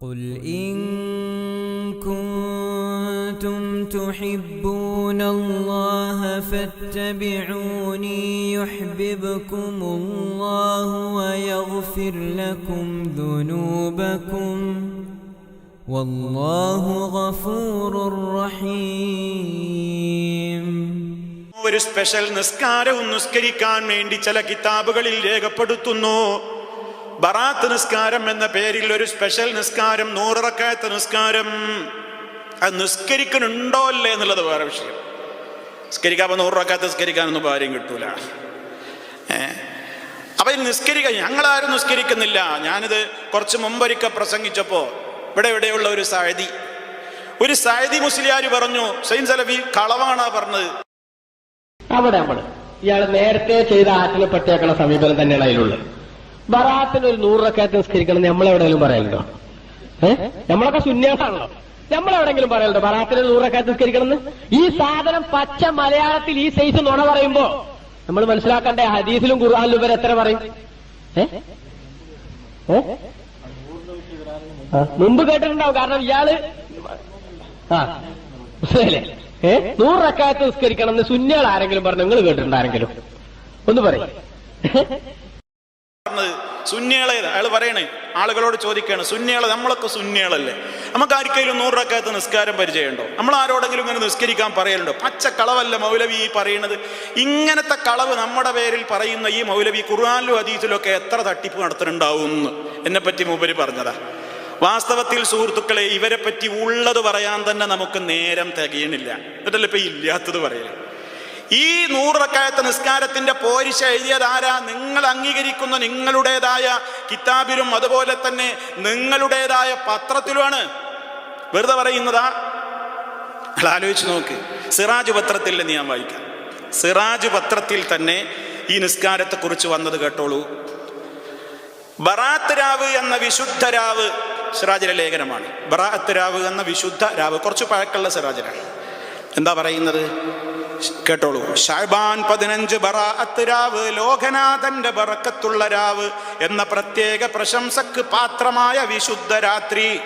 قل إن كنتم تحبون الله فاتبعوني يحببكم الله ويغفر لكم ذنوبكم والله غفور رحيم ഒരു സ്പെഷ്യൽ നിസ്കാരവും നിസ്കരിക്കാൻ വേണ്ടി ചില കിതാബുകളിൽ രേഖപ്പെടുത്തുന്നു ബറാത്ത് നിസ്കാരം എന്ന പേരിൽ ഒരു സ്പെഷ്യൽ നിസ്കാരം നൂറിറക്കാത്ത നിസ്കാരം. അത് നിസ്കരിക്കണുണ്ടോ അല്ലേ എന്നുള്ളത് വേറെ വിഷയം. നിസ്കരിക്കാപ്പോൾ നൂറിറക്കാത്ത നിസ്കരിക്കാനൊന്നും ആരും കിട്ടൂല. അപ്പൊ ഇത് നിസ്കരിക്കാൻ ഞങ്ങളാരും നിസ്കരിക്കുന്നില്ല. ഞാനിത് കുറച്ച് മുമ്പൊരിക്കൽ പ്രസംഗിച്ചപ്പോൾ ഇവിടെ ഇവിടെയുള്ള ഒരു സായതി ഒരു സായതി മുസ്ലിയാർ പറഞ്ഞു സൈൻ സലഫി കളവാണ് പറഞ്ഞത്. അവിടെ അവിടെ ഇയാൾ നേരത്തെ ചെയ്ത ആറ്റിനെ പറ്റിയാക്കുന്ന സമീപനം തന്നെയാണ് അതിലുള്ളത്. ബറാത്തിന് ഒരു നൂറ് റക്കാത്ത് നിസ്കരിക്കണം നമ്മൾ എവിടെയെങ്കിലും പറയലുണ്ടോ? ഏഹ് നമ്മളൊക്കെ ശൂന്യമാണല്ലോ നമ്മളെവിടെങ്കിലും പറയലുണ്ടോ ബറാത്തിന് നൂറ് റക്കാത്ത് നിസ്കരിക്കണം ഈ സാധനം പച്ച മലയാളത്തിൽ ഈ സൈസ് നുണ പറയുമ്പോ നമ്മൾ മനസ്സിലാക്കണ്ടേ ഹദീസിലും ഖുർആാനിലും ഇവർ എത്ര പറയും? ഏ? ഏ? ആ, മുമ്പ് കേട്ടിട്ടുണ്ടാവും. കാരണം ഇയാൾ ആ ഏ? നൂറ് റക്കായത്ത് നിസ്കരിക്കണം എന്ന് സുന്യാൾ ആരെങ്കിലും പറഞ്ഞു. നിങ്ങൾ കേട്ടിട്ടുണ്ട് ആരെങ്കിലും? ഒന്ന് പറയും. പറഞ്ഞത് സുന്യകളെ അയാൾ പറയണേ ആളുകളോട് ചോദിക്കുകയാണ് സുന്യകളെ നമ്മളൊക്കെ സുന്യകളല്ലേ നമുക്ക് ആർക്കെങ്കിലും നൂറക്കാത്ത നിസ്കാരം പരിചയമുണ്ടോ? നമ്മൾ ആരോടെങ്കിലും ഇങ്ങനെ നിസ്കരിക്കാൻ പറയലുണ്ടോ? പച്ച കളവല്ല മൗലവി ഈ പറയുന്നത് ഇങ്ങനത്തെ കളവ് നമ്മുടെ പേരിൽ പറയുന്ന ഈ മൗലവി ഖുർആാനിലും ഒക്കെ എത്ര തട്ടിപ്പ് നടത്തുന്നുണ്ടാവും എന്ന്. എന്നെ പറ്റി മൂപ്പര് പറഞ്ഞതാ. വാസ്തവത്തിൽ സുഹൃത്തുക്കളെ ഇവരെ പറ്റി ഉള്ളത് പറയാൻ തന്നെ നമുക്ക് നേരം തികയണില്ല. എന്നിട്ടല്ലേ ഇപ്പൊ ഇല്ലാത്തത് പറയൽ? ഈ നൂറക്കായത്തെ നിസ്കാരത്തിന്റെ പോരിശ എഴുതിയതാരാ? നിങ്ങൾ അംഗീകരിക്കുന്ന നിങ്ങളുടേതായ കിതാബിലും അതുപോലെ തന്നെ നിങ്ങളുടേതായ പത്രത്തിലുമാണ്. വെറുതെ പറയുന്നതാ? ആലോചിച്ച് നോക്ക്. സിറാജ് പത്രത്തിൽ ഞാൻ വായിക്കാം. സിറാജ് പത്രത്തിൽ തന്നെ ഈ നിസ്കാരത്തെ കുറിച്ച് വന്നത് കേട്ടോളൂ. ബറാത്ത് രാവ് എന്ന വിശുദ്ധ രാവ് സിറാജിലെ ലേഖനമാണ്. ബറാത്ത് രാവ് എന്ന വിശുദ്ധ രാവ് കുറച്ച് പഴക്കമുള്ള സിറാജിലാണ്. എന്താ പറയുന്നത്? കേട്ടോളൂ. ഷാബാൻ പതിനഞ്ച് ബറാഅത്ത് രാവ് ലോകനാഥന്റെ ബറക്കത്തുള്ള രാവ് എന്ന പ്രത്യേക പ്രശംസക്ക് പാത്രമായ വിശുദ്ധ രാത്രി.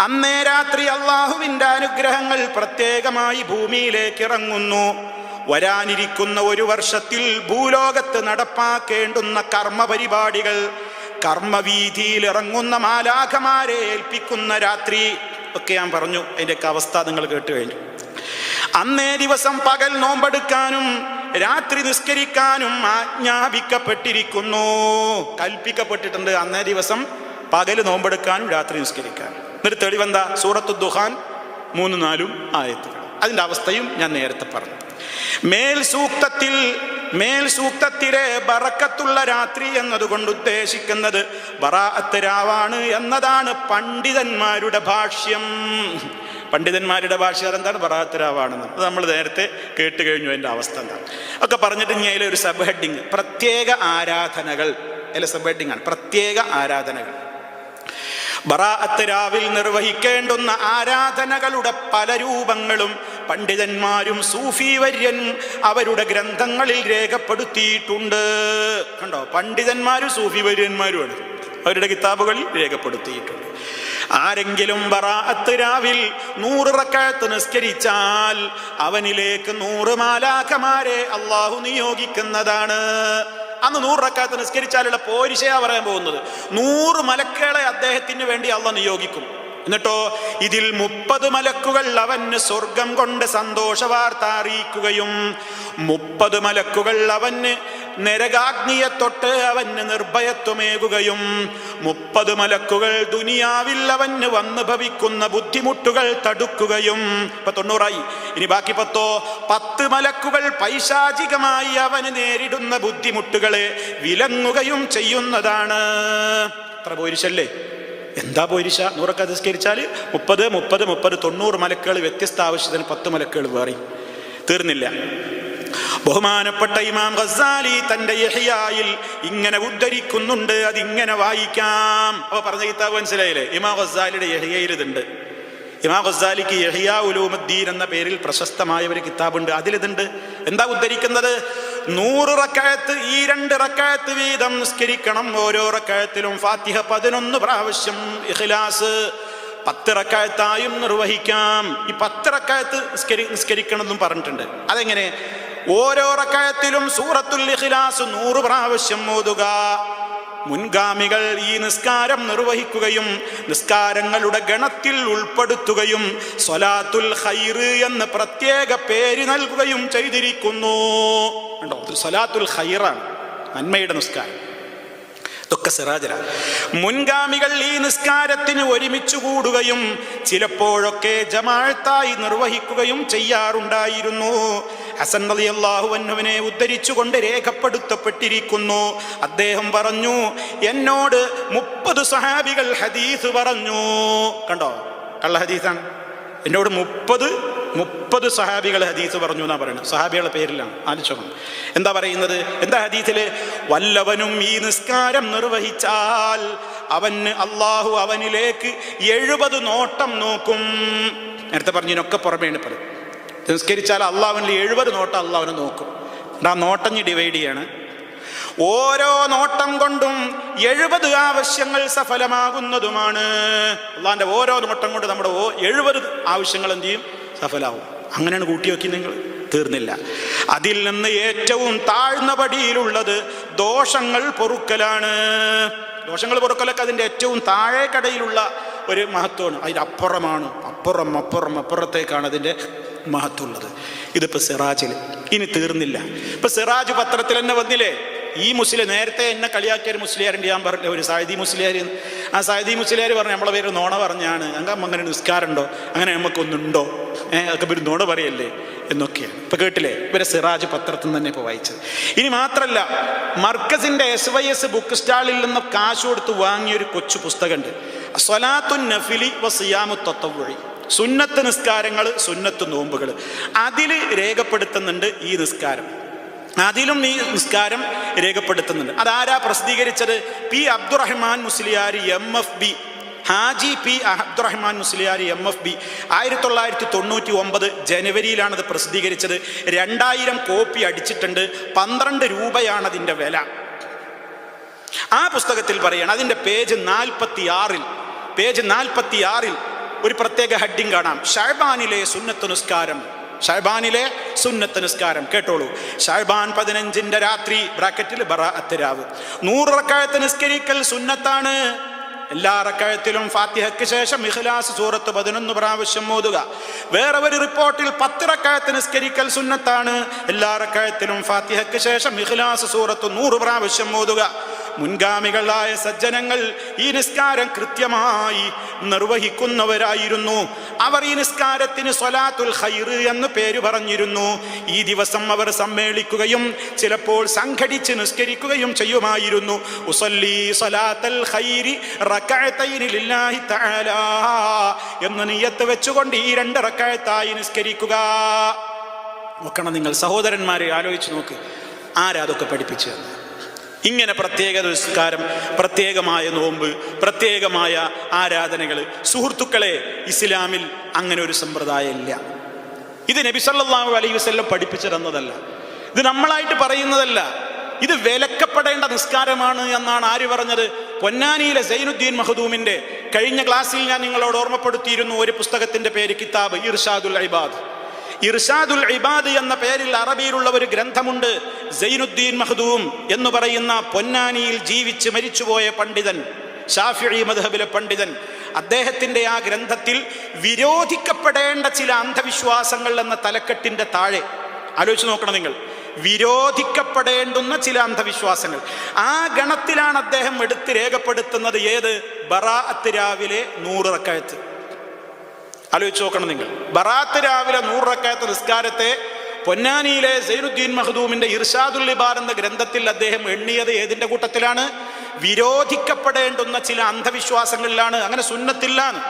അന്നേ രാത്രി അള്ളാഹുവിന്റെ അനുഗ്രഹങ്ങൾ പ്രത്യേകമായി ഭൂമിയിലേക്ക് ഇറങ്ങുന്നു വരാനിരിക്കുന്ന ഒരു വർഷത്തിൽ ഭൂലോകത്ത് നടപ്പാക്കേണ്ടുന്ന കർമ്മ പരിപാടികൾ കർമ്മവീതിയിൽ ഇറങ്ങുന്ന മാലാഖമാരെ ഏൽപ്പിക്കുന്ന രാത്രി. ഒക്കെ ഞാൻ പറഞ്ഞു. അതിന്റെയൊക്കെ അവസ്ഥ നിങ്ങൾ കേട്ടു കഴിഞ്ഞു. അന്നേ ദിവസം പകൽ നോമ്പെടുക്കാനും രാത്രി നിസ്കരിക്കാനും ആജ്ഞാപിക്കപ്പെട്ടിരിക്കുന്നു. കൽപ്പിക്കപ്പെട്ടിട്ടുണ്ട് അന്നേ ദിവസം പകൽ നോമ്പെടുക്കാനും രാത്രി നിസ്കരിക്കാനും. എന്നിട്ട് തെളിവെന്താ? സൂറത്തു ദുഹാൻ മൂന്ന് നാലും ആയത്തുകൾ. അതിന്റെ അവസ്ഥയും ഞാൻ നേരത്തെ പറഞ്ഞു. മേൽ സൂക്തത്തിൽ മേൽ സൂക്തത്തിലെ ബറക്കത്തുള്ള രാത്രി എന്നതുകൊണ്ട് ഉദ്ദേശിക്കുന്നത് ബറാഅത്ത് രാവാണ് എന്നതാണ് പണ്ഡിതന്മാരുടെ ഭാഷ്യം. പണ്ഡിതന്മാരുടെ ഭാഷ എന്താണ് ബറാത്തരാവാണെന്ന്. അത് നമ്മൾ നേരത്തെ കേട്ട് കഴിഞ്ഞു അതിന്റെ അവസ്ഥ എന്താണ് ഒക്കെ പറഞ്ഞിട്ട് ഇനി അതിലൊരു സബ് ഹെഡിങ്. പ്രത്യേക ആരാധനകൾ. അതിലെ സബ് ഹെഡിങ് ആണ്. പ്രത്യേക ആരാധനകൾ. ബറാഅത്തരാവിൽ നിർവഹിക്കേണ്ടുന്ന ആരാധനകളുടെ പല രൂപങ്ങളും പണ്ഡിതന്മാരും സൂഫി അവരുടെ ഗ്രന്ഥങ്ങളിൽ രേഖപ്പെടുത്തിയിട്ടുണ്ട്. കണ്ടോ? പണ്ഡിതന്മാരും സൂഫി വര്യന്മാരുമാണ് അവരുടെ കിതാബുകളിൽ രേഖപ്പെടുത്തിയിട്ടുണ്ട്. ആരെങ്കിലും ബറാഅത്ത് രാവിൽ നൂറ് റക്കാത്ത് നിസ്കരിച്ചാൽ അവനിലേക്ക് നൂറ് മാലാഖമാരെ അള്ളാഹു നിയോഗിക്കുന്നതാണ്. അന്ന് നൂറ് റക്കാത്ത് നിസ്കരിച്ചാലുള്ള പോരിശയാ പറയാൻ പോകുന്നത്. നൂറ് മലക്കുകളെ അദ്ദേഹത്തിന് വേണ്ടി അള്ള നിയോഗിക്കും. എന്നിട്ടോ ഇതിൽ മുപ്പത് മലക്കുകൾ അവന് സ്വർഗം കൊണ്ട് സന്തോഷ വാർത്ത അറിയിക്കുകയും മുപ്പത് മലക്കുകൾ അവന് നരകാഗ്നിയെ തൊട്ട് അവന് നിർഭയത്വമേകുകയും മുപ്പത് മലക്കുകൾ ദുനിയാവിൽ അവന് വന്ന് ഭവിക്കുന്ന ബുദ്ധിമുട്ടുകൾ തടുക്കുകയും. ഇപ്പൊ തൊണ്ണൂറായി. ഇനി ബാക്കി പത്തോ പത്ത് മലക്കുകൾ പൈശാചികമായി അവന് നേരിടുന്ന ബുദ്ധിമുട്ടുകളെ വിലങ്ങുകയും ചെയ്യുന്നതാണ്. അത്ര പോരിശല്ലേ എന്താ പോരിശ നൂറൊക്കെ നിസ്കരിച്ചാൽ മുപ്പത് മുപ്പത് മുപ്പത് തൊണ്ണൂറ് മലക്കുകൾ വ്യത്യസ്ത ആവശ്യത്തിന് പത്ത് മലക്കുകൾ വേറി. തീർന്നില്ല. ബഹുമാനപ്പെട്ട ഇമാം ഖസാലി തന്റെ യഹിയായിൽ ഇങ്ങനെ ഉദ്ധരിക്കുന്നുണ്ട് അതിങ്ങനെ വായിക്കാം. അപ്പൊ പറഞ്ഞ കിതാബ് മനസ്സിലായില്ലേ? ഇമാം ഖസാലിയുടെ യഹിയയിൽ ഇതുണ്ട്. ഇമാം ഖസാലിക്ക് യഹിയ ഉലൂമുദ്ദീൻ എന്ന പേരിൽ പ്രശസ്തമായ ഒരു കിതാബുണ്ട്. അതിലിതുണ്ട്. എന്താ ഉദ്ധരിക്കുന്നത്? നൂറ് റക്കായത്ത് ഈ രണ്ട് റക്കായത്ത് വീതം നിസ്കരിക്കണം. ഓരോ റക്കായത്തിലും ഫാത്തിഹ പതിനൊന്ന് പ്രാവശ്യം ഇഖ്ലാസ്. പത്ത് റക്കായത്തായും നിർവഹിക്കാം. ഈ പത്ത് റക്കായത്ത് നിസ്കരി നിസ്കരിക്കണം എന്നും പറഞ്ഞിട്ടുണ്ട്. അതെങ്ങനെ? ഓരോ റക്കായത്തിലും സൂറത്തുൽ ഇഖ്ലാസ് നൂറ് പ്രാവശ്യം ഓതുക. മുൻഗാമികൾ ഈ നിസ്കാരം നിർവഹിക്കുകയും നിസ്കാരങ്ങളുടെ ഗണത്തിൽ ഉൾപ്പെടുത്തുകയും സ്വലാത്തുൽ ഹൈറ് എന്ന് പ്രത്യേക പേര് നൽകുകയും ചെയ്തിരിക്കുന്നു. ഇത് സ്വലാത്തുൽ ഹൈറാണ് നന്മയുടെ നിസ്കാരം. ഇതൊക്കെ മുൻഗാമികൾ ഈ നിസ്കാരത്തിന് ഒരുമിച്ച് കൂടുകയും ചിലപ്പോഴൊക്കെ ജമാഴത്തായി നിർവഹിക്കുകയും ചെയ്യാറുണ്ടായിരുന്നു. ഹസൻ അലി അള്ളാഹുവന്നുവിനെ ഉദ്ധരിച്ചുകൊണ്ട് രേഖപ്പെടുത്തപ്പെട്ടിരിക്കുന്നു. അദ്ദേഹം പറഞ്ഞു എന്നോട് മുപ്പത് സഹാബികൾ ഹദീസ് പറഞ്ഞു. കണ്ടോ? കള്ള ഹദീസാണ്. എന്നോട് മുപ്പത് മുപ്പത് സഹാബികൾ ഹദീസ് പറഞ്ഞു എന്നാ പറയുന്നത് സഹാബികളുടെ പേരിലാണ്. ആലോചിച്ചോണം എന്താ പറയുന്നത്? എന്താ ഹദീസിൽ? വല്ലവനും ഈ നിസ്കാരം നിർവഹിച്ചാൽ അവന് അള്ളാഹു അവനിലേക്ക് എഴുപത് നോട്ടം നോക്കും. നേരത്തെ പറഞ്ഞതിനൊക്കെ പുറമേണ് പറയും നിസ്കരിച്ചാൽ അള്ളാഹുവിന്റെ എഴുപത് നോട്ടം അള്ളാഹുവിനെ നോക്കും. ആ നോട്ടഞ്ഞ് ഡിവൈഡ് ചെയ്യാണ്. ഓരോ നോട്ടം കൊണ്ടും എഴുപത് ആവശ്യങ്ങൾ സഫലമാകുന്നതുമാണ്. അള്ളാന്റെ ഓരോ നോട്ടം കൊണ്ട് നമ്മുടെ ഓ എഴുപത് ആവശ്യങ്ങൾ എന്ത് ചെയ്യും? സഫലാവും. അങ്ങനെയാണ് കൂട്ടി നോക്കി നിങ്ങൾ. തീർന്നില്ല. അതിൽ നിന്ന് ഏറ്റവും താഴ്ന്ന പടിയിലുള്ളത് ദോഷങ്ങൾ പൊറുക്കലാണ്. ദോഷങ്ങൾ പൊറുക്കലൊക്കെ അതിന്റെ ഏറ്റവും താഴെ കടയിലുള്ള ഒരു മഹത്വമാണ്. അതിന്റെ അപ്പുറമാണ് അപ്പുറം അപ്പുറം അപ്പുറത്തേക്കാണ് അതിന്റെ മഹത്വമുള്ളത് ഇതിപ്പോൾ സിറാജിൽ ഇനി തീർന്നില്ല. ഇപ്പൊ സിറാജ് പത്രത്തിൽ തന്നെ വന്നില്ലേ? ഈ മുസ്ലിം നേരത്തെ എന്നെ കളിയാക്കിയ ഒരു മുസ്ലിയാരുണ്ട്. ഞാൻ പറഞ്ഞില്ല ഒരു സായദി മുസ്ലിയാർ ആ സായദി മുസ്ലിയാർ പറഞ്ഞു നമ്മളെ പേര് നോണ പറഞ്ഞാണ്. അങ്ങനെ അങ്ങനെ നിസ്കാരമുണ്ടോ? അങ്ങനെ നമുക്കൊന്നുണ്ടോ? അതൊക്കെ ഒരു നോണ പറയല്ലേ? എന്നൊക്കെയാണ്. ഇപ്പൊ കേട്ടില്ലേ? ഇവരെ സിറാജ് പത്രത്തിൽ തന്നെ ഇപ്പൊ വായിച്ചത്. ഇനി മാത്രല്ല മർക്കസിന്റെ എസ് വൈ എസ് ബുക്ക് സ്റ്റാളിൽ നിന്ന് കാശ് കൊടുത്ത് വാങ്ങിയ ഒരു കൊച്ചു പുസ്തകമുണ്ട്. സ്വലാത്തു നഫിലി വസിയാമു തത്വഴി സുന്നത്ത് നിസ്കാരങ്ങൾ സുന്നത്ത് നോമ്പുകൾ. അതിൽ രേഖപ്പെടുത്തുന്നുണ്ട് ഈ നിസ്കാരം. അതിലും ഈ നിസ്കാരം രേഖപ്പെടുത്തുന്നുണ്ട്. അതാരാ പ്രസിദ്ധീകരിച്ചത്? P Abdurahman Musliyar M F B. Haji P Abdurahman മുസ്ലിയാരി M F B. ആയിരത്തി തൊള്ളായിരത്തി തൊണ്ണൂറ്റി ഒമ്പത് ജനുവരിയിലാണ് അത് പ്രസിദ്ധീകരിച്ചത്. രണ്ടായിരം കോപ്പി അടിച്ചിട്ടുണ്ട്. പന്ത്രണ്ട് രൂപയാണ് അതിന്റെ വില. ആ പുസ്തകത്തിൽ പറയണം. അതിന്റെ പേജ് നാൽപ്പത്തി ആറിൽ പേജ് നാൽപ്പത്തി ആറിൽ ഒരു പ്രത്യേക ഹെഡിങ് കാണാം. ഷഹബാനിലെ സുന്നത്ത് നിസ്കാരം. ഷഹബാനിലെ സുന്നത്ത് നിസ്കാരം. കേട്ടോളൂ. ഷഹബാൻ പതിനഞ്ചിന്റെ രാത്രി ബ്രാക്കറ്റിൽ ബറ അത്തരാവ് നൂറ് നിസ്കരിക്കൽ സുന്നത്താണ്. എല്ലാ റക്കായത്തിലും ഫാത്തിഹയ്ക്ക് ശേഷം ഇഖ്ലാസ് സൂറത്ത് പതിനൊന്ന് പ്രാവശ്യം ഓതുക. വേറെ ഒരു റിപ്പോർട്ടിൽ പത്ത് റക്കായത്ത് നിസ്കരിക്കൽ സുന്നത്താണ്. എല്ലാ റക്കായത്തിലും ഫാത്തിഹയ്ക്ക് ശേഷം ഇഖ്ലാസ് സൂറത്ത് നൂറ് പ്രാവശ്യം ഓതുക. മുൻഗാമികളായ സജ്ജനങ്ങൾ ഈ നിസ്കാരം കൃത്യമായി നിർവഹിക്കുന്നവരായിരുന്നു. അവർ ഈ നിസ്കാരത്തിന് സൊലാത്തുൽ ഹൈർ എന്ന് പേര് പറഞ്ഞിരുന്നു. ഈ ദിവസം അവർ സമ്മേളിക്കുകയും ചിലപ്പോൾ സംഘടിച്ച് നിസ്കരിക്കുകയും ചെയ്യുമായിരുന്നു. എന്ന് നീയത്ത് വെച്ചുകൊണ്ട് ഈ രണ്ട് റക്കായത്തായി നിസ്കരിക്കുക. നോക്കണം നിങ്ങൾ സഹോദരന്മാരെ ആലോചിച്ച് നോക്ക്. ആരാ അതൊക്കെ പഠിപ്പിച്ചു ഇങ്ങനെ പ്രത്യേക നിസ്കാരം പ്രത്യേകമായ നോമ്പ് പ്രത്യേകമായ ആരാധനകൾ. സുഹൃത്തുക്കളെ ഇസ്ലാമിൽ അങ്ങനെ ഒരു സമ്പ്രദായം ഇല്ല. ഇത് നബി സല്ലല്ലാഹു അലൈഹി വസല്ലം പഠിപ്പിച്ചു തന്നതല്ല. ഇത് നമ്മളായിട്ട് പറയുന്നതല്ല. ഇത് വിലക്കപ്പെടേണ്ട നിസ്കാരമാണ് എന്നാണ് ആര് പറഞ്ഞത്? പൊന്നാനിയിലെ സൈനുദ്ദീൻ മഹദൂമിന്റെ കഴിഞ്ഞ ക്ലാസ്സിൽ ഞാൻ നിങ്ങളോട് ഓർമ്മപ്പെടുത്തിയിരുന്നു ഒരു പുസ്തകത്തിന്റെ പേര് കിതാബ് ഇർഷാദുൽ ഇബാദ്. ഇർഷാദുൽ ഇബാദ് എന്ന പേരിൽ അറബിയിലുള്ള ഒരു ഗ്രന്ഥമുണ്ട് സൈനുദ്ദീൻ മഹദൂം എന്ന് പറയുന്ന പൊന്നാനിയിൽ ജീവിച്ച് മരിച്ചുപോയ പണ്ഡിതൻ ഷാഫി മദ്ഹബിലെ പണ്ഡിതൻ. അദ്ദേഹത്തിന്റെ ആ ഗ്രന്ഥത്തിൽ വിരോധിക്കപ്പെടേണ്ട ചില അന്ധവിശ്വാസങ്ങൾ എന്ന തലക്കെട്ടിന്റെ താഴെ. ആലോചിച്ച് നോക്കണം നിങ്ങൾ. വിരോധിക്കപ്പെടേണ്ടുന്ന ചില അന്ധവിശ്വാസങ്ങൾ. ആ ഗണത്തിലാണ് അദ്ദേഹം എടുത്ത് രേഖപ്പെടുത്തുന്നത് ഏത്? ബറാഅത്ത് രാവിലെ നൂറ് റക്കഴത്ത് ആലോചിച്ച് നോക്കണം നിങ്ങൾ. ബറാത്ത് രാവിലെ നൂറക്കാത്ത നിസ്കാരത്തെ പൊന്നാനിയിലെ സൈനുദ്ദീൻ മഹദൂമിന്റെ ഇർഷാദുൽ ലിബാർ എന്ന ഗ്രന്ഥത്തിൽ അദ്ദേഹം എണ്ണിയത് ഏതിന്റെ കൂട്ടത്തിലാണ്? വിരോധിക്കപ്പെടേണ്ടുന്ന ചില അന്ധവിശ്വാസങ്ങളിലാണ്. അങ്ങനെ സുന്നത്തില്ലാണ്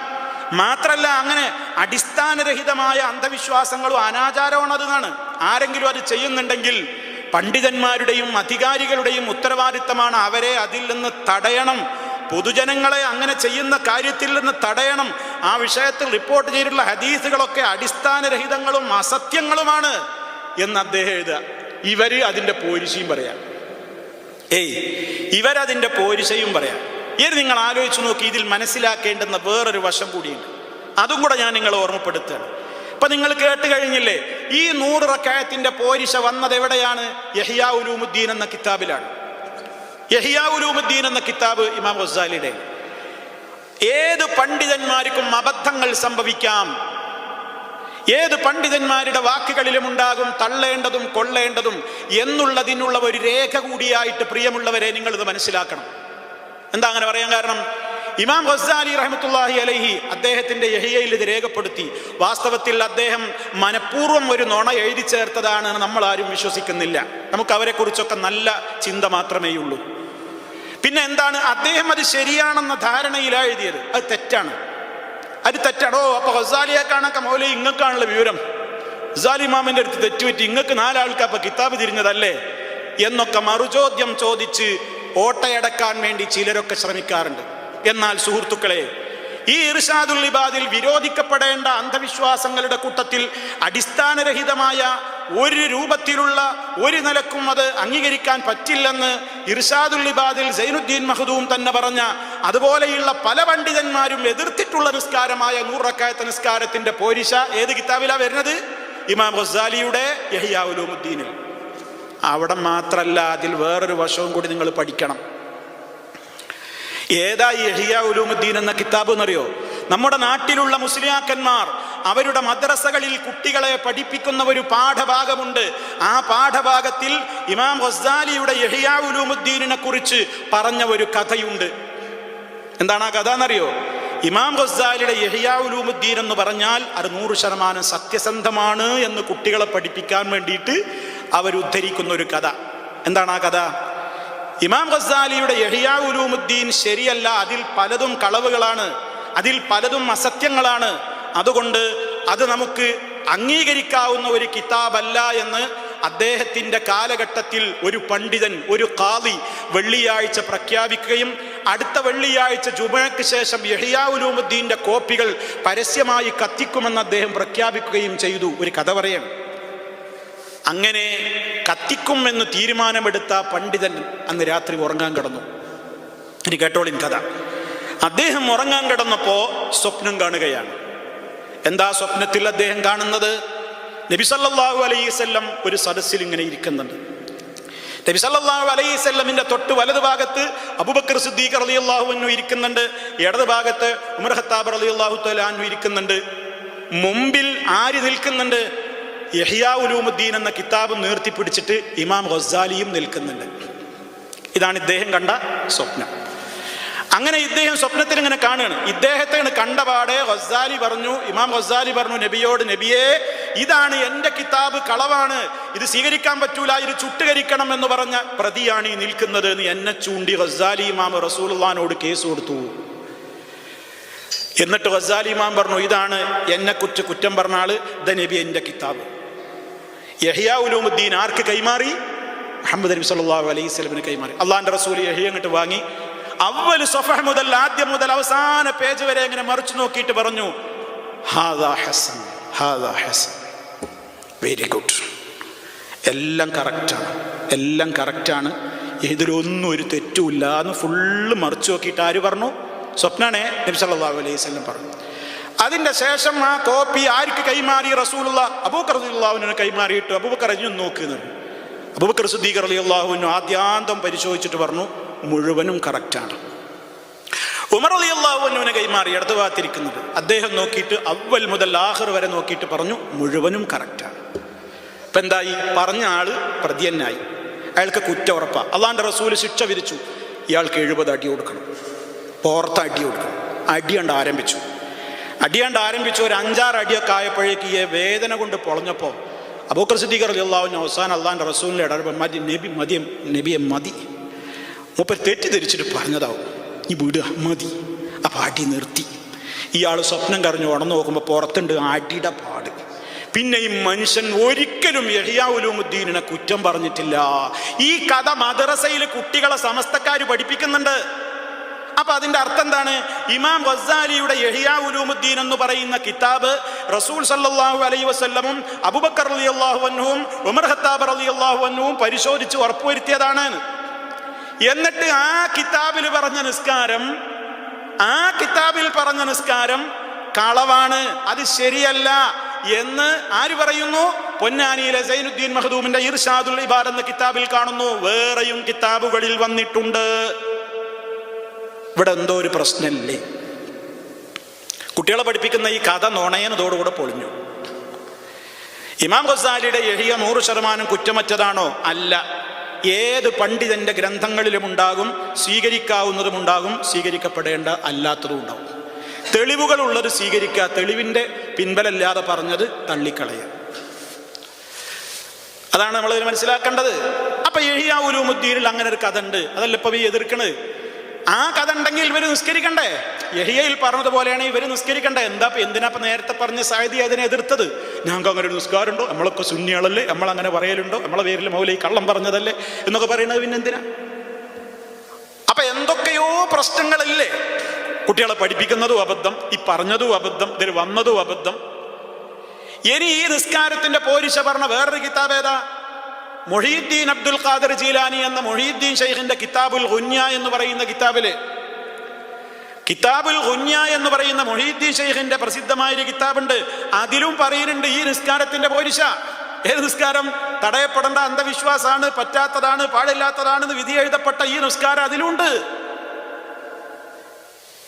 മാത്രല്ല അങ്ങനെ അടിസ്ഥാനരഹിതമായ അന്ധവിശ്വാസങ്ങളും അനാചാരമാണ് അതാണ്. ആരെങ്കിലും അത് ചെയ്യുന്നുണ്ടെങ്കിൽ പണ്ഡിതന്മാരുടെയും അധികാരികളുടെയും ഉത്തരവാദിത്തമാണ് അവരെ അതിൽ നിന്ന് തടയണം. പൊതുജനങ്ങളെ അങ്ങനെ ചെയ്യുന്ന കാര്യത്തിൽ നിന്ന് തടയണം. ആ വിഷയത്തിൽ റിപ്പോർട്ട് ചെയ്തിട്ടുള്ള ഹദീസുകളൊക്കെ അടിസ്ഥാനരഹിതങ്ങളും അസത്യങ്ങളുമാണ് എന്ന് അദ്ദേഹം എഴുതുക. ഇവർ അതിന്റെ പോരിശയും പറയാം. ഏയ് ഇവരതിന്റെ പോരിശയും പറയാം. ഇത് നിങ്ങൾ ആലോചിച്ച് നോക്കി ഇതിൽ മനസ്സിലാക്കേണ്ടുന്ന വേറൊരു വശം കൂടിയുണ്ട്. അതും കൂടെ ഞാൻ നിങ്ങളെ ഓർമ്മപ്പെടുത്തുകയാണ്. ഇപ്പൊ നിങ്ങൾ കേട്ട് കഴിഞ്ഞില്ലേ ഈ നൂറ് റക്കായത്തിന്റെ പോരിശ വന്നത് എവിടെയാണ്? യഹിയാ ഉലൂമുദ്ദീൻ എന്ന കിതാബിലാണ്. യഹിയാ ഉലൂമുദ്ദീൻ എന്ന കിതാബ് ഇമാം ഗസാലിയുടെ ഏത് പണ്ഡിതന്മാർക്കും അബദ്ധങ്ങൾ സംഭവിക്കാം. ഏത് പണ്ഡിതന്മാരുടെ വാക്കുകളിലും ഉണ്ടാകും തള്ളേണ്ടതും കൊള്ളേണ്ടതും എന്നുള്ളതിനുള്ള ഒരു രേഖ കൂടിയായിട്ട് പ്രിയമുള്ളവരെ നിങ്ങൾ ഇത് മനസ്സിലാക്കണം. എന്താ അങ്ങനെ പറയാൻ കാരണം? ഇമാം ഗസാലി റഹമത്തുല്ലാഹി അലഹി അദ്ദേഹത്തിന്റെ യഹിയയിൽ ഇത് രേഖപ്പെടുത്തി. വാസ്തവത്തിൽ അദ്ദേഹം മനഃപൂർവം ഒരു നുണ എഴുതി ചേർത്തതാണ് നമ്മൾ ആരും വിശ്വസിക്കുന്നില്ല. നമുക്ക് അവരെക്കുറിച്ചൊക്കെ നല്ല ചിന്ത മാത്രമേ ഉള്ളൂ പിന്നെ എന്താണ്? അദ്ദേഹം അത് ശരിയാണെന്ന ധാരണയിലാണ് എഴുതിയത്. അത് തെറ്റാണ്. അത് തെറ്റാണോ. അപ്പൊ ഹസാലിയെ കാണാക്ക മൗലി ഇങ്ങക്കാണുള്ള വിവരം. ഹസാലി ഇമാമിന്റെ അടുത്ത് തെറ്റുപറ്റി ഇങ്ങക്ക് നാലാൾക്ക് അപ്പൊ കിതാബ് തിരിഞ്ഞതല്ലേ? എന്നൊക്കെ മറുചോദ്യം ചോദിച്ച് ഓട്ടയടക്കാൻ വേണ്ടി ചിലരൊക്കെ ശ്രമിക്കാറുണ്ട്. എന്നാൽ സുഹൃത്തുക്കളെ ഈ ഇർഷാദുൽ ഇബാദിൽ വിരോധിക്കപ്പെടേണ്ട അന്ധവിശ്വാസങ്ങളുടെ കൂട്ടത്തിൽ അടിസ്ഥാനരഹിതമായ ഒരു രൂപത്തിലുള്ള ഒരു നിലക്കും അത് അംഗീകരിക്കാൻ പറ്റില്ലെന്ന് ഇർഷാദുൽ ഇബാദിൽ സൈനുദ്ദീൻ മഹദൂം തന്നെ പറഞ്ഞ അതുപോലെയുള്ള പല പണ്ഡിതന്മാരും എതിർത്തിട്ടുള്ള നിസ്കാരമായ നൂറക്കായത്ത നിസ്കാരത്തിന്റെ പോരിശ ഏത് കിതാബിലാ വരുന്നത്? ഇമാം ഗസാലിയുടെ യഹിയാവുലുമുദ്ദീനിൽ അവിടെ മാത്രല്ല അതിൽ വേറൊരു വശവും കൂടി നിങ്ങൾ പഠിക്കണം. ഏതാ എഹിയ ഉലൂമുദ്ദീൻ എന്ന കിതാബ് എന്നറിയോ? നമ്മുടെ നാട്ടിലുള്ള മുസ്ലിയാക്കന്മാർ അവരുടെ മദ്രസകളിൽ കുട്ടികളെ പഠിപ്പിക്കുന്ന ഒരു പാഠഭാഗമുണ്ട്. ആ പാഠഭാഗത്തിൽ ഇമാം ഹസ്ദാലിയുടെ യഹിയ ഉലൂമുദ്ദീനിനെ കുറിച്ച് പറഞ്ഞ ഒരു കഥയുണ്ട്. എന്താണ് ആ കഥ എന്നറിയോ? ഇമാം ഗസാലിയുടെ യഹിയ ഉലൂമുദ്ദീൻ എന്ന് പറഞ്ഞാൽ അത് നൂറ് ശതമാനം സത്യസന്ധമാണ് എന്ന് കുട്ടികളെ പഠിപ്പിക്കാൻ വേണ്ടിയിട്ട് അവരുദ്ധരിക്കുന്ന ഒരു കഥ. എന്താണ് ആ കഥ? ഇമാം ഗസാലിയുടെ യഹിയ ഉലൂമുദ്ദീൻ ശരിയല്ല. അതിൽ പലതും കളവുകളാണ്. അതിൽ പലതും അസത്യങ്ങളാണ്. അതുകൊണ്ട് അത് നമുക്ക് അംഗീകരിക്കാവുന്ന ഒരു കിതാബല്ല എന്ന് അദ്ദേഹത്തിന്റെ കാലഘട്ടത്തിൽ ഒരു പണ്ഡിതൻ ഒരു കാതി വെള്ളിയാഴ്ച പ്രഖ്യാപിക്കുകയും അടുത്ത വെള്ളിയാഴ്ച ജുമയ്ക്ക് ശേഷം യഹിയാ ഉലൂമുദ്ദീന്റെ കോപ്പികൾ പരസ്യമായി കത്തിക്കുമെന്ന് അദ്ദേഹം പ്രഖ്യാപിക്കുകയും ചെയ്തു. ഒരു കഥ പറയണം. അങ്ങനെ കത്തിക്കും എന്ന് തീരുമാനമെടുത്ത പണ്ഡിതൻ അന്ന് രാത്രി ഉറങ്ങാൻ കിടന്നു. ഇനി കേട്ടോളിൻ കഥ. അദ്ദേഹം ഉറങ്ങാൻ കിടന്നപ്പോ സ്വപ്നം കാണുകയാണ്. എന്താ സ്വപ്നത്തിൽ അദ്ദേഹം കാണുന്നത്? നബിസല്ലാഹു അലൈവല്ലം ഒരു സദസ്സിൽ ഇങ്ങനെ ഇരിക്കുന്നുണ്ട്. നബിസല്ലാഹു സല്ലല്ലാഹു അലൈവല്ലമിന്റെ തൊട്ട് വലത് ഭാഗത്ത് അബൂബക്കർ സിദ്ദീഖ് റളിയല്ലാഹു അൻഹു ഇരിക്കുന്നുണ്ട്. ഇടത് ഭാഗത്ത് ഉമർ ഖത്താബ് റളിയല്ലാഹു അള്ളാഹു ഇരിക്കുന്നുണ്ട്. മുമ്പിൽ ആര് നിൽക്കുന്നുണ്ട്? യഹിയാ എന്ന കിതാബ് നീർത്തിപ്പിടിച്ചിട്ട് ഇമാം ഗസാലിയും നിൽക്കുന്നുണ്ട്. ഇതാണ് ഇദ്ദേഹം കണ്ട സ്വപ്നം. അങ്ങനെ ഇദ്ദേഹം സ്വപ്നത്തിൽ ഇങ്ങനെ കാണുകയാണ്. ഇദ്ദേഹത്തെ കണ്ടപാടെ ഗസാലി പറഞ്ഞു ഇമാം ഗസാലി പറഞ്ഞു നബിയോട് നബിയെ ഇതാണ് എന്റെ കിതാബ് കളവാണ്. ഇത് സ്വീകരിക്കാൻ പറ്റൂല ഇത് ചുട്ടുകരിക്കണം എന്ന് പറഞ്ഞ പ്രതിയാണ് ഈ നിൽക്കുന്നത് എന്ന് എന്നെ ചൂണ്ടി ഗസാലി ഇമാം റസൂൽഖാനോട് കേസ് കൊടുത്തു. എന്നിട്ട് ഗസാലി ഇമാം പറഞ്ഞു ഇതാണ് എന്നെ കുറ്റ കുറ്റം പറഞ്ഞാൽ ദ നബി എന്റെ കിതാബ്. യഹിയാ ആർക്ക് കൈമാറി? മുഹമ്മദ് നബി സല്ലല്ലാഹു അലൈഹി സ്വലമിന് കൈമാറി. അള്ളാഹിന്റെ റസൂൽ യഹിയ അങ്ങോട്ട് വാങ്ങി. അവൽ സഫഹ മുതൽ ആദ്യം മുതൽ അവസാന പേജ് വരെ ഇങ്ങനെ മറിച്ചു നോക്കിയിട്ട് പറഞ്ഞു ഹാദാ ഹസൻ ഹാദാ ഹസൻ. വെരി ഗുഡ് എല്ലാം കറക്റ്റാണ് എല്ലാം കറക്റ്റാണ് ഇതിലൊന്നും ഒരു തെറ്റുമില്ല എന്ന് ഫുള്ള് മറിച്ചു നോക്കിയിട്ട് ആര് പറഞ്ഞു? സ്വപ്നാണേ നബി സല്ലല്ലാഹു അലൈഹി വസല്ലം പറഞ്ഞു. അതിന്റെ ശേഷം ആ കോപ്പി ആർക്ക് കൈമാറി? റസൂലുള്ള അബൂക്കർ റളിയല്ലാഹുവിനെ കൈമാറിയിട്ട് അബൂബക്കർ അഞ്ഞു നോക്കുന്നത്. അബൂബക്കർ സുദ്ദീഖർ അലി അള്ളാഹുവിനും ആദ്യാന്തം പരിശോധിച്ചിട്ട് പറഞ്ഞു മുഴുവനും കറക്റ്റാണ് ഉമർ അലി അള്ളാഹുവിനെ കൈമാറി ഇടതു ഭാഗത്തിരിക്കുന്നത്. അദ്ദേഹം നോക്കിയിട്ട് അവൽ മുതൽ ആഹർ വരെ നോക്കിയിട്ട് പറഞ്ഞു മുഴുവനും കറക്റ്റാണ് ഇപ്പം എന്തായി? പറഞ്ഞ ആൾ പ്രതിയന്നായി അയാൾക്ക് കുറ്റ അള്ളാന്റെ റസൂൽ ശിക്ഷ വിരിച്ചു ഇയാൾക്ക് എഴുപത് അടി കൊടുക്കണം. പോർത്ത അടി കൊടുക്കണം. അടി കണ്ട് ആരംഭിച്ചു. അടിയാണ്ട് ആരംഭിച്ചു ഒരു അഞ്ചാറ് അടിയൊക്കെ ആയപ്പോഴേക്ക് ഈ വേദന കൊണ്ട് പൊളഞ്ഞപ്പോൾ അബൂക്കർ സിദ്ദീഖർ അള്ളാഹുവിന് അവസാനം അള്ളാഹിന്റെ റസൂലിന്റെ ഇടപെടൽ മതി നബി മതി നബിയെ മതി. മൂപ്പർ തെറ്റിദ്ധരിച്ചിട്ട് പറഞ്ഞതാവും ഈ വിടുക മതി. അപ്പം അടി നിർത്തി. ഇയാൾ സ്വപ്നം കറിഞ്ഞു ഉണർന്നു നോക്കുമ്പോൾ പുറത്തുണ്ട് അടിയുടെ പാട്. പിന്നെ ഈ മനുഷ്യൻ ഒരിക്കലും യഹിയാവുലുമുദ്ദീനെ കുറ്റം പറഞ്ഞിട്ടില്ല. ഈ കഥ മദ്രസയിൽ കുട്ടികളെ സമസ്തക്കാർ പഠിപ്പിക്കുന്നുണ്ട്. അപ്പൊ അതിന്റെ അർത്ഥം എന്താണ്? ഇമാം ഗസാലിയുടെ യഹിയാ ഉലൂമുദ്ദീൻ എന്ന് പറയുന്ന കിതാബ് റസൂൽ സല്ലല്ലാഹു അലൈഹി വസ്ല്ലമും അബൂബക്കർ റളിയല്ലാഹു അൻഹുവും ഉമർ ഖത്താബ് റളിയല്ലാഹു അൻഹുവും പരിശോധിച്ച് ഉറപ്പുവരുത്തിയതാണ്. എന്നിട്ട് ആ കിതാബിൽ പറഞ്ഞ നിസ്കാരം ആ കിതാബിൽ പറഞ്ഞ നിസ്കാരം കളവാണ്. അത് ശരിയല്ല എന്ന് ആര് പറയുന്നു? പൊന്നാനിയിലെ സൈനുദ്ദീൻ മഹദൂമിന്റെ ഇർഷാദുൽ ഇബാദ് എന്ന കിതാബിൽ കാണുന്നു. വേറെയും കിതാബുകളിൽ വന്നിട്ടുണ്ട്. ഇവിടെ എന്തോ ഒരു പ്രശ്നമില്ലേ? കുട്ടികളെ പഠിപ്പിക്കുന്ന ഈ കഥ നുണയനതോടുകൂടെ പൊളിഞ്ഞു. ഇമാം ഖസാലിയുടെ എഹിയ നൂറ് ശതമാനം കുറ്റമറ്റതാണോ? അല്ല. ഏത് പണ്ഡിതന്റെ ഗ്രന്ഥങ്ങളിലും ഉണ്ടാകും സ്വീകരിക്കാവുന്നതും ഉണ്ടാകും സ്വീകരിക്കപ്പെടേണ്ട അല്ലാത്തതും ഉണ്ടാകും. തെളിവുകൾ ഉള്ളത് സ്വീകരിക്കുക തെളിവിന്റെ പിൻബലല്ലാതെ പറഞ്ഞത് തള്ളിക്കളയ അതാണ് നമ്മൾ മനസ്സിലാക്കേണ്ടത്. അപ്പൊ എഹിയ ഉലൂമുദ്ദീനിൽ അങ്ങനെ ഒരു കഥ ഉണ്ട്. അതല്ല ഇപ്പൊ ഈ എതിർക്കണത്? ആ കഥ ഉണ്ടെങ്കിൽ ഇവർ നിസ്കരിക്കണ്ടേ? യഹിയയിൽ പറഞ്ഞതുപോലെയാണ് ഇവർ നിസ്കരിക്കണ്ടേ? എന്താ എന്തിനാ നേരത്തെ പറഞ്ഞ സായതി അതിനെ എതിർത്തത്? ഞങ്ങൾക്ക് അങ്ങനെ ഒരു നിസ്കാരമുണ്ടോ? നമ്മളൊക്കെ ശൂന്യകളല്ലേ നമ്മൾ അങ്ങനെ പറയലുണ്ടോ? നമ്മളെ പേരിൽ മൗലി കള്ളം പറഞ്ഞതല്ലേ? എന്നൊക്കെ പറയുന്നത് പിന്നെ എന്തിനാ അപ്പൊ എന്തൊക്കെയോ പ്രശ്നങ്ങളില്ലേ? കുട്ടികളെ പഠിപ്പിക്കുന്നതും അബദ്ധം ഈ പറഞ്ഞതും അബദ്ധം ഇതിൽ വന്നതും അബദ്ധം. ഇനി ഈ നിസ്കാരത്തിന്റെ പോരിശ പറഞ്ഞ വേറൊരു കിതാബ് ഏതാ? മൊഹീദ്ദീൻ അബ്ദുൽ ഖാദർ ജീലാനി എന്ന മൊഹീദ്ദീൻ ഷെയ്ഖിന്റെ കിതാബുൽ ഹുന്യ എന്ന് പറയുന്ന കിതാബിൽ. കിതാബുൽ ഹുന്യ എന്ന് പറയുന്ന മൊഹീദ്ദീൻ ഷെയ്ഖിന്റെ പ്രസിദ്ധമായ ഒരു കിതാബുണ്ട്. അതിലും പറയുന്നുണ്ട് ഈ നിസ്കാരത്തിന്റെ പോരിശ ഏത് നിസ്കാരം? തടയപ്പെടേണ്ട അന്ധവിശ്വാസാണ് പറ്റാത്തതാണ് പാടില്ലാത്തതാണെന്ന് വിധി എഴുതപ്പെട്ട ഈ നിസ്കാരം അതിലുണ്ട്.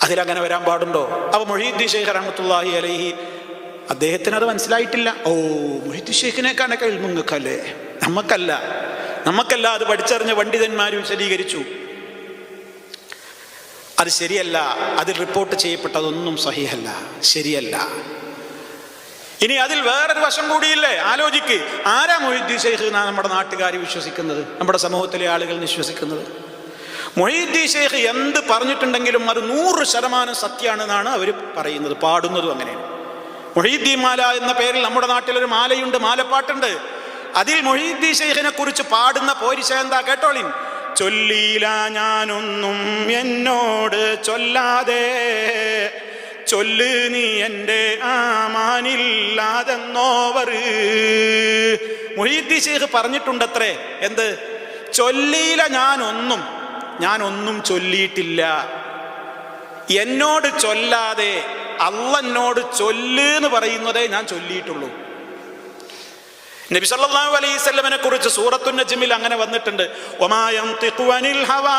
അതിലങ്ങനെ വരാൻ പാടുണ്ടോ? അപ്പൊ മൊഹീദ്ദീൻ ഷെയ്ഖ് റഹ്മത്തുള്ളാഹി അലൈഹി അദ്ദേഹത്തിന് അത് മനസ്സിലായിട്ടില്ല. ഓ മൊഹീദ്ദീൻ ഷേഖിനേക്കാണ് ഇൽമുങ്ങക്കല്ലേ നമുക്കല്ല നമുക്കല്ല അത് പഠിച്ചറിഞ്ഞ പണ്ഡിതന്മാർ വിശദീകരിച്ചു. അത് ശരിയല്ല. അതിൽ റിപ്പോർട്ട് ചെയ്യപ്പെട്ടതൊന്നും സഹിയല്ല ശരിയല്ല. ഇനി അതിൽ വേറൊരു വശം കൂടിയില്ലേ? ആലോചിക്ക്. ആരാ മൊഹീദ്ദീൻ ഷെയ്ഖ് നമ്മുടെ നാട്ടുകാർ വിശ്വസിക്കുന്നത്? നമ്മുടെ സമൂഹത്തിലെ ആളുകൾ വിശ്വസിക്കുന്നത്. മൊഹീദ്ദീൻ ഷെയ്ഖ് എന്ത് പറഞ്ഞിട്ടുണ്ടെങ്കിലും അത് നൂറ് ശതമാനം സത്യമാണെന്നാണ് അവർ പറയുന്നത്. പാടുന്നതും അങ്ങനെയാണ്. മൊഹീദ്ദീൻ മാല എന്ന പേരിൽ നമ്മുടെ നാട്ടിലൊരു മാലയുണ്ട് മാലപ്പാട്ടുണ്ട്. അതിൽ മൊഹീദ്ദീൻ ഷെയ്ഖിനെ കുറിച്ച് പാടുന്ന പോരിശ എന്താ കേട്ടോളിൻ? ചൊല്ലീല ഞാനൊന്നും എന്നോട് ചൊല്ലാതെ ചൊല്ല് നീ എന്റെ ആമാനില്ലാതെന്നോവർ. മൊഹീദ്ദീൻ ഷെയ്ഖ് പറഞ്ഞിട്ടുണ്ടത്രേ എന്ത്? ചൊല്ലീല ഞാനൊന്നും ഞാനൊന്നും ചൊല്ലിയിട്ടില്ല. എന്നോട് ചൊല്ലാതെ അള്ളന്നോട് ചൊല്ല് എന്ന് പറയുന്നതേ ഞാൻ ചൊല്ലിയിട്ടുള്ളൂ. നബി സല്ലല്ലാഹു അലൈഹി വസല്ലമനെ കുറിച്ച് സൂറത്തു നജ്മിൽ അങ്ങനെ വന്നിട്ടുണ്ട്. ഒമായം തിഖ്വനിൽ ഹവാ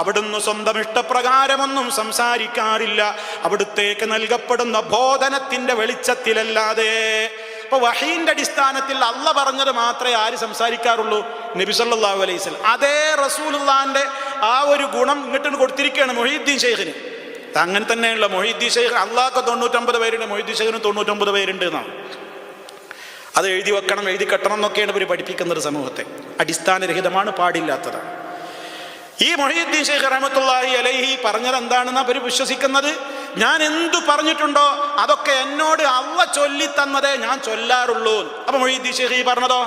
അവിടുന്ന് സ്വന്തം ഇഷ്ടപ്രകാരമൊന്നും സംസാരിക്കാറില്ല. അവിടുത്തേക്ക് നൽകപ്പെടുന്ന ബോധനത്തിന്റെ വെളിച്ചത്തിലല്ലാതെ. ഇപ്പൊ വഹീന്റെ അടിസ്ഥാനത്തിൽ അള്ള പറഞ്ഞത് മാത്രമേ ആര് സംസാരിക്കാറുള്ളൂ? നബി സല്ലല്ലാഹു അലൈഹി വസല്ലം. അതേ റസൂലുള്ളാന്റെ ആ ഒരു ഗുണം ഇങ്ങോട്ട് കൊടുത്തിരിക്കുകയാണ് മൊഹീദ്ദീൻ ഷെയ്ഖിന് അങ്ങനെ തന്നെയുള്ള മൊഹീദ്ദീൻ ഷെയ്ഖ് അള്ളാഹ്ക്ക് തൊണ്ണൂറ്റമ്പത് പേരുണ്ട് മൊഹീദ്ദീൻ ഷെയ്ഖിന് തൊണ്ണൂറ്റൊമ്പത് പേരുണ്ട് എന്നാണ് അത് എഴുതി വെക്കണം എഴുതി കെട്ടണം എന്നൊക്കെയാണ് ഇവർ പഠിപ്പിക്കുന്ന ഒരു സമൂഹത്തെ. അടിസ്ഥാനരഹിതമാണ് പാടില്ലാത്തത് ഈ മൊഹീദ്ദീൻ ഷെയ്ഖ് റഹമത്തുള്ളാഹി അലൈഹി പറഞ്ഞത് എന്താണെന്ന് അവർ വിശ്വസിക്കുന്നത്? ഞാൻ എന്തു പറഞ്ഞിട്ടുണ്ടോ അതൊക്കെ എന്നോട് അവ ചൊല്ലി തന്നതേ ഞാൻ ചൊല്ലാറുള്ളൂ. അപ്പൊ മൊഹീദ്ദീൻ ഷെയ്ഖ് ഈ പറഞ്ഞതോ?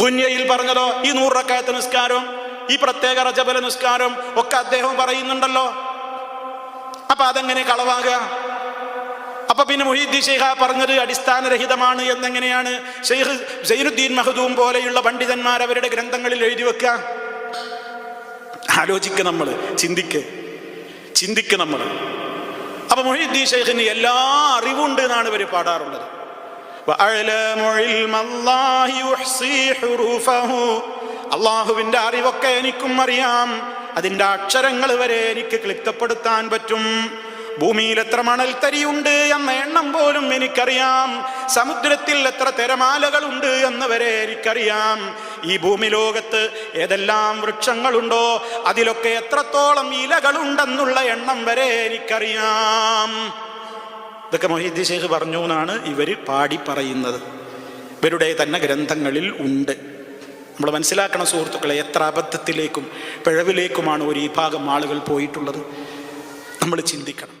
ഗുന്യയിൽ പറഞ്ഞതോ? ഈ നൂറക്കായത്ത് നിസ്കാരം ഈ പ്രത്യേക റജബല നിസ്കാരം ഒക്കെ അദ്ദേഹം പറയുന്നുണ്ടല്ലോ അപ്പൊ അതെങ്ങനെ കളവാകുക അപ്പൊ പിന്നെ മൊഹീദ്ദീൻ ഷെയ്ഖ പറഞ്ഞത് അടിസ്ഥാനരഹിതമാണ് എന്നെങ്ങനെയാണ് ഷെയ്ഖ് സൈനുദ്ദീൻ മഹദൂം പോലെയുള്ള പണ്ഡിതന്മാർ അവരുടെ ഗ്രന്ഥങ്ങളിൽ എഴുതി വെക്കുക ആലോചിക്ക നമ്മൾ ചിന്തിക്ക് ചിന്തിക്ക് നമ്മൾ അപ്പൊ മൊഹീദ്ദീൻ ഷെയ്ഖിന് എല്ലാ അറിവുണ്ട് എന്നാണ് ഇവർ പാടാറുള്ളത് وأعلم علم الله يحصي حروفه അള്ളാഹുവിന്റെ അറിവൊക്കെ എനിക്കും അറിയാം. അതിന്റെ അക്ഷരങ്ങൾ വരെ എനിക്ക് ക്ലിപ്തപ്പെടുത്താൻ പറ്റും. ഭൂമിയിൽ എത്ര മണൽ തരിയുണ്ട് എന്ന എണ്ണം പോലും എനിക്കറിയാം. സമുദ്രത്തിൽ എത്ര തിരമാലകളുണ്ട് എന്ന് വരെ എനിക്കറിയാം. ഈ ഭൂമി ലോകത്ത് ഏതെല്ലാം വൃക്ഷങ്ങളുണ്ടോ അതിലൊക്കെ എത്രത്തോളം ഇലകളുണ്ടെന്നുള്ള എണ്ണം വരെ എനിക്കറിയാം. ഇതൊക്കെ മൊഹീദ്ദി ശേഖ് പറഞ്ഞു എന്നാണ് ഇവർ പാടി പറയുന്നത്. ഇവരുടെ തന്നെ ഗ്രന്ഥങ്ങളിൽ ഉണ്ട്. നമ്മൾ മനസ്സിലാക്കണം സുഹൃത്തുക്കളെ എത്ര അബദ്ധത്തിലേക്കും പിഴവിലേക്കുമാണ് ഒരു വിഭാഗം ഭാഗം ആളുകൾ പോയിട്ടുള്ളത്. നമ്മൾ ചിന്തിക്കണം.